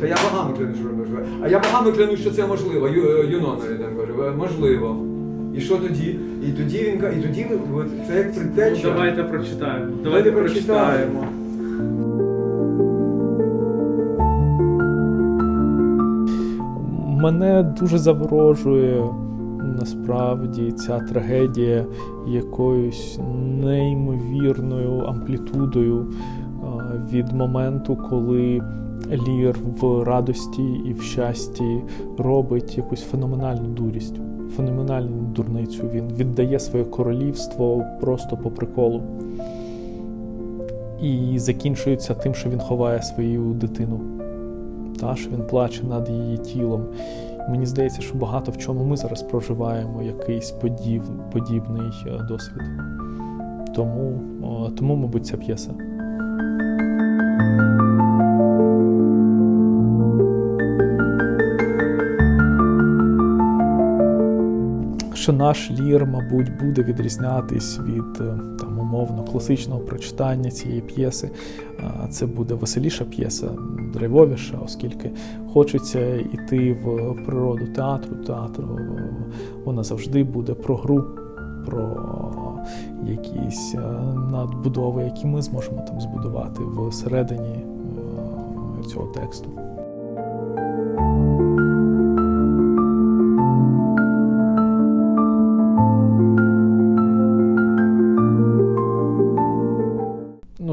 Та я богами клянусь, що живе. А я богами клянусь, що це можливо. Е, Юнона він каже, «Е, можливо. І що тоді? І тоді він і тоді от це як Ну, давайте прочитаємо. Давайте прочитаємо. Мене дуже заворожує насправді ця трагедія якоюсь неймовірною амплітудою від моменту, коли Лір в радості і в щасті робить якусь феноменальну дурість, феноменальну дурницю. Він віддає своє королівство просто по приколу. І закінчується тим, що він ховає свою дитину. Та що він плаче над її тілом. Мені здається, що багато в чому ми зараз проживаємо якийсь подіб, подібний е, досвід. Тому, тому, мабуть, ця п'єса. Що наш лір, мабуть, буде відрізнятись від е, там умовно класичного прочитання цієї п'єси. Це буде веселіша п'єса, драйвовіша, оскільки хочеться йти в природу театру. Театру е, вона завжди буде про гру, про якісь е, надбудови, які ми зможемо там збудувати всередині цього тексту.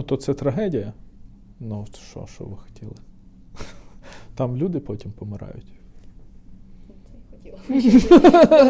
Ну, то це трагедія. Ну, що, що ви хотіли? Там люди потім помирають.